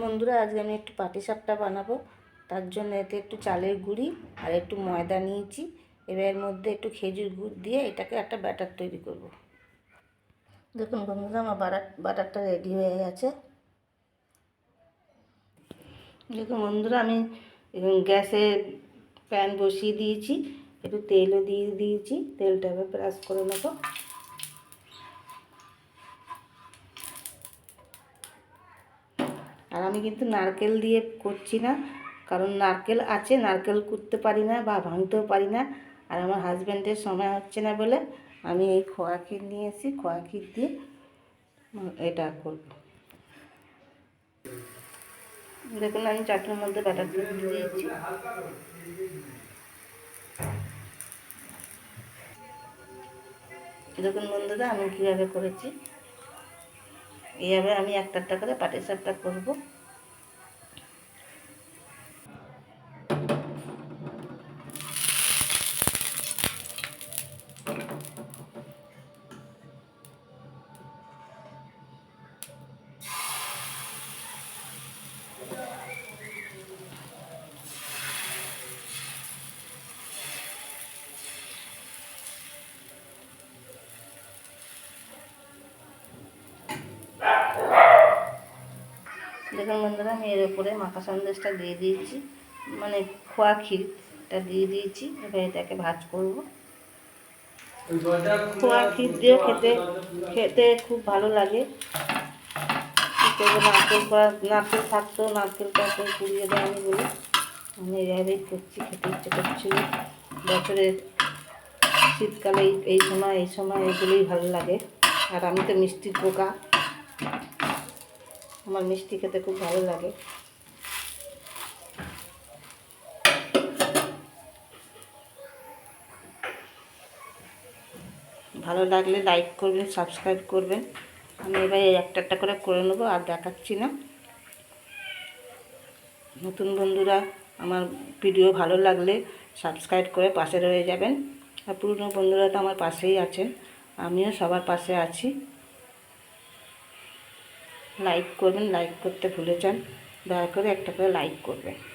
বন্ধুরা, আজকে আমি একটু পাটি পাটিসাপটা বানাবো। তার জন্য এতে একটু চালের গুঁড়ি আর একটু ময়দা নিয়েছি। এবার মধ্যে একটু খেজুর গুড় দিয়ে এটাকে একটা ব্যাটার তৈরি করব। দেখুন বন্ধুরা, আমার বাটার, বাটারটা রেডি হয়ে গেছে। দেখুন বন্ধুরা, আমি গ্যাসে প্যান বসিয়ে দিয়েছি, একটু তেলও দিয়ে দিয়েছি। তেলটা এবার ব্রাশ করে নেব। আর আমি কিন্তু নারকেল দিয়ে করছি না, কারণ নারকেল আছে, নারকেল কুটতে পারি না বা ভাঙতেও পারি না। আর আমার হাজব্যান্ডের সময় হচ্ছে না বলে আমি এই খোয়া ক্ষীর নিয়ে এসি খোয়া ক্ষীর দিয়ে এটা করব। দেখুন, আমি চাটনির মধ্যে ব্যাটার দিয়ে দিয়েছি। দেখুন বন্ধুরা, আমি কীভাবে করেছি। এইভাবে আমি একটা একটা করে পাটি সাপটা করব। দেখুন বন্ধুরা, আমি এর উপরে মাখা সন্দেশটা দিয়ে দিয়েছি। মানে খোয়া ক্ষীরটা দিয়ে দিয়েছি। এবার এটাকে ভাজ করব। খোয়া ক্ষীর দিয়ে খেতে খেতে খুব ভালো লাগে। নারকেল করা নারকেল থাকতো নারকেলটা তো কুড়িয়ে দেয় আমি বলি। আমি এইভাবেই করছি, খেতে ইচ্ছে করছিল। বছরের শীতকালে এই সময় এই সময় এগুলোই ভালো লাগে। আর আমি তো মিষ্টির পোকা। আমার মিষ্টি খেতে খুব ভালো লাগে। ভালো লাগলে লাইক করবেন সাবস্ক্রাইব করবেন। আমি এবার এই একটা একটা করে করে নেব আর দেখাচ্ছি না। নতুন বন্ধুরা, আমার ভিডিও ভালো লাগলে সাবস্ক্রাইব করে পাশে রয়ে যাবেন। আর পুরনো বন্ধুরা তো আমার পাশেই আছেন, আমিও সবার পাশে আছি। লাইক করবেন লাইক করতে ভুলে যান। দয়া করে একটা করে লাইক করবেন।